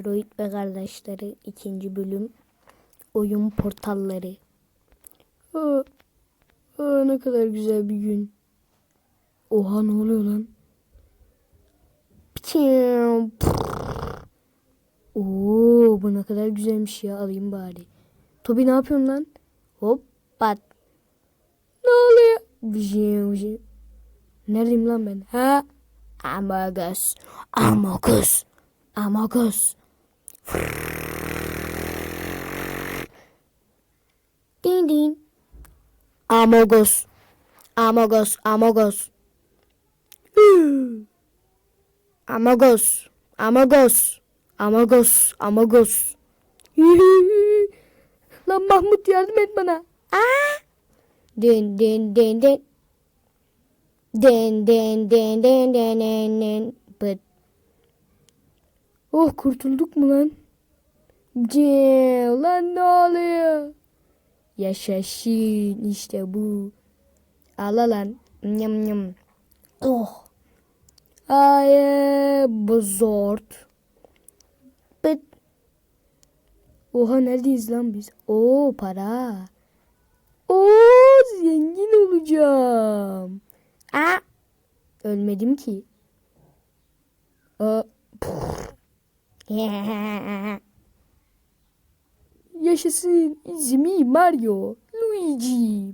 Android ve kardeşleri ikinci bölüm oyun portalları. Aa, aa, ne kadar güzel bir gün. Oha ne oluyor lan? Oo bu ne kadar güzelmiş ya alayım bari. Tobi ne yapıyorsun lan? Hop pat. Ne oluyor? Neredeyim lan ben? Ha? Amogus. Amogus. Amogus. Din din. Amogus. Amogus. Amogus. Amagos. Amagos. Amagos. Amagos. Lan Mahmut yardım et bana. Aa! Din din din din. Den den den den den den den. Bıt. Oh kurtulduk mu lan? Cee, lan ne oluyor? Yaşasın işte bu. Ala lan. Nyam nyam. Oh. Ay bu zort. Bıt. Oha neredeyiz lan biz? Oo para. Oo zengin olacağım. Aa, ölmedim ki. Aa, Deixa-se eximir Mario, Luigi,